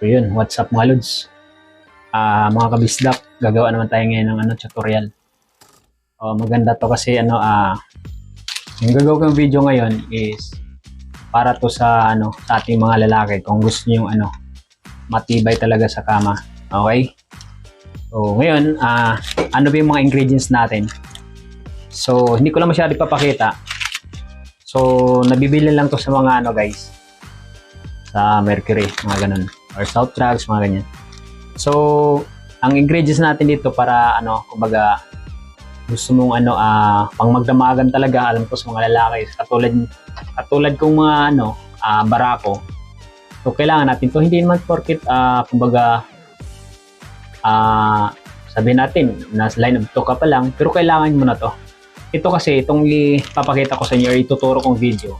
So yun, what's up mga lods? Ah, mga kabisdak, gagawa naman tayo ngayon ng ano, tutorial. Oh, maganda to kasi ano, ah, yung gagawin kong video ngayon is para to sa ano, sa ating mga lalaki kung gusto niyo ano, matibay talaga sa kama. Okay? So, ngayon, ah, ano ba yung mga ingredients natin? So, hindi ko lang masyado ipapakita. So, nabibili lang to sa mga ano guys, sa Mercury, mga ganun. Or South Drugs, mga ganyan. So, ang ingredients natin dito para ano, kumbaga, gusto mong ano, ah, pang magdamagan talaga, alam ko sa mga lalaki, katulad, katulad kong mga ano, ah, barako. So, kailangan natin to Hindi naman porkit, ah, kumbaga, ah, sabihin natin, nasa line of 2 ka pa lang, pero kailangan mo na to. Ito kasi, itong ipapakita ko sa inyo, or ituturo kong video,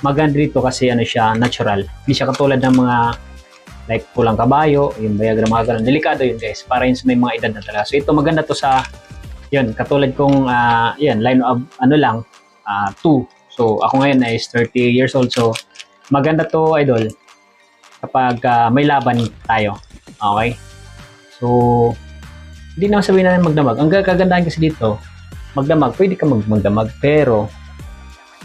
maganda dito kasi ano siya, natural. Hindi siya katulad ng mga like pulang kabayo, yung Viagra, mga ganun. Delikado yun guys, para yun sa may mga edad na talaga. So ito maganda to sa, yun, katulad kong, ah, yun, line of, ano lang, 2. so ako ngayon is 30 years old, so maganda to, idol, kapag ah, may laban tayo. Okay? So, hindi naman sabihin natin magdamag. Ang kagandahan kasi dito, magdamag, pwede ka mag magdamag, pero,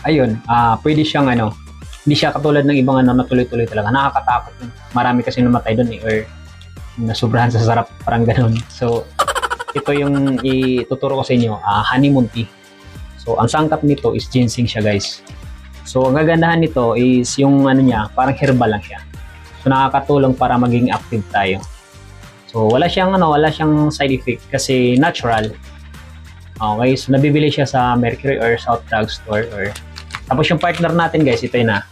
ayun, ah pwede siyang ano, hindi siya katulad ng ibang ano na tuloy-tuloy talaga. Nakakatakot. Marami kasi namatay doon eh, or nasubrahan sa sarap, parang ganun. So, ito yung ituturo ko sa inyo, ah, honeymoon tea. So, ang sangkap nito is ginseng siya, guys. So, ang gagandahan nito is yung ano niya, parang herbal lang siya. So, nakakatulong para maging active tayo. So, wala siyang ano, wala siyang side effect kasi natural. Okay, so nabibili siya sa Mercury or South Drug Store or tapos yung partner natin guys, ito yun na.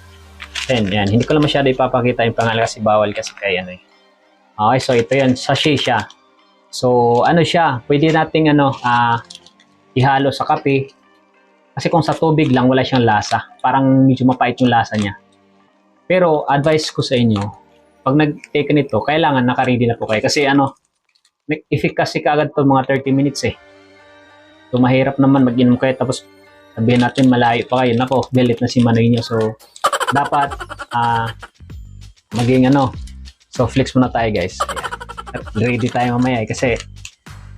Yan, yan. Hindi ko lang masyado ipapakita yung pangalan kasi bawal kasi kaya ano eh. Okay, so ito yan, sachet siya. So, ano siya, pwede nating ano, ah, ihalo sa kape. Kasi kung sa tubig lang, wala siyang lasa. Parang medyo mapait yung lasa niya. Pero, advice ko sa inyo, pag nag-take nito, kailangan naka-ready na po kayo. Kasi ano, efficacy kaagad to mga 30 minutes eh. So, mahirap naman mag-inom kayo tapos sabihin natin malayo pa kayo. Nako, galit na si Manoy nyo. So, dapat ah maging ano, so flex muna tayo guys. Ready tayo mamaya eh, kasi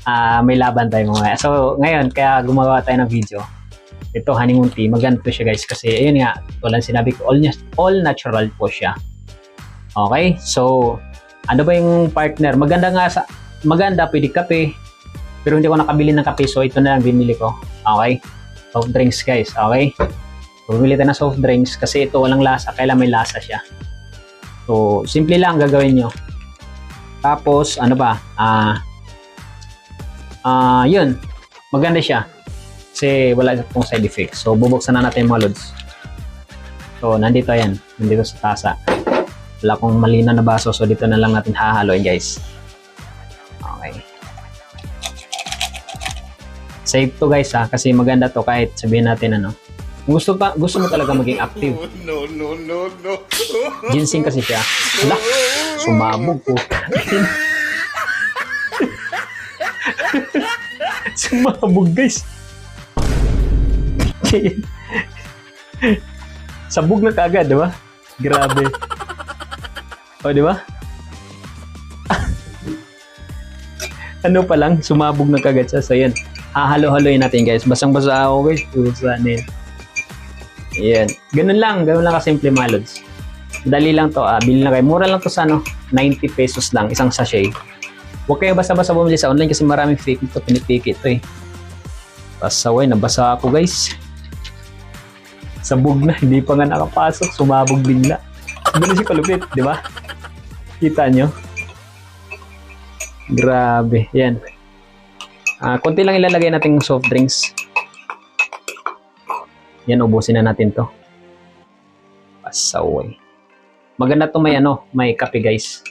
ah may laban tayo mamaya. So, ngayon, kaya gumawa tayo ng video. Ito, honeymoon tea. Maganda siya guys kasi ayun nga, tulad ng sinabi ko, all, all natural po siya. Okay? So, ano ba yung partner? Maganda nga sa, maganda, pwede kape. Pero hindi ko nakabili ng kape, so ito na lang binili ko. Okay? Soft drinks guys, okay? Bumili tayo ng soft drinks kasi ito walang lasa, kailangan may lasa siya. So, simple lang gagawin nyo. Tapos, ano ba? Ah, ah, yun. Maganda siya. Kasi wala pong side effects. So, bubuksan na natin yung mga loads. So, nandito yan. Nandito sa tasa. Wala akong malina na baso, so dito na lang natin hahaloin guys. Okay. Safe to guys ha, kasi maganda to kahit sabihin natin ano. Gusto pa gusto mo talaga maging active. No, no, no, no. Ginseng kasi siya. Wala, sumabog ko. sumabog guys. Sabog na kagad, di ba? Grabe. O, di ba? ano pa lang, sumabog na kagad siya. So, yan. Hahalo-haloyin natin, guys. Basang-basa ako, guys. Basa na yan. Yan. Ganun lang. Ganun lang kasimple, mga lods. Dali lang to. Ah, bili na kayo. Mura lang to sa ano, 90 pesos lang. Isang sachet. Huwag kayo basta-basta bumili sa online kasi maraming fake ito. Pinipiki ito eh. Pasaway, nabasa ako guys. Sabog na, hindi pa nga nakapasok. Sumabog bigla. Ganun si kalupit, di ba? Kita nyo? Grabe. Yan. Ah, konti lang ilalagay natin soft drinks. Yan, ubusin na natin to. Pasaway. Maganda to may ano, may kape guys.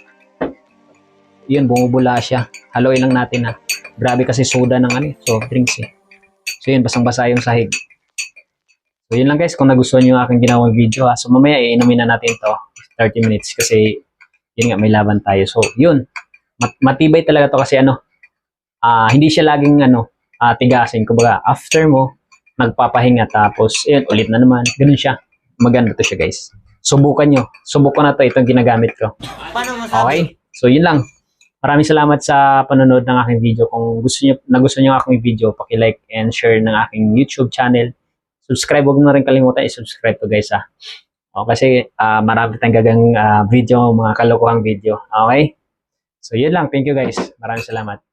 Yun, bumubula siya. Haluin lang natin ha. Grabe kasi soda ng ano, eh, soft drinks eh. So yun, basang-basa yung sahig. So yun lang guys, kung nagustuhan nyo yung aking ginawang video ha. So mamaya iinumin na natin to 30 minutes kasi yun nga, may laban tayo. So yun, mat- matibay talaga to kasi ano, ah hindi siya laging ano, ah, tigasin. Kumbaga, after mo, nagpapahinga tapos, yun, ulit na naman. Ganun siya. Maganda to siya guys. subukan nyo. Subukan na to itong ginagamit ko. Okay? So, yun lang. Maraming salamat sa panonood ng aking video. Kung gusto niyo nagustuhan niyo ang aking video, paki-like and share ng aking YouTube channel. Subscribe, huwag mo na rin kalimutan i-subscribe to guys ha. O, kasi ah, marami tayong gagang ah, video, mga kalokohang video. Okay? So, yun lang. Thank you guys. Maraming salamat.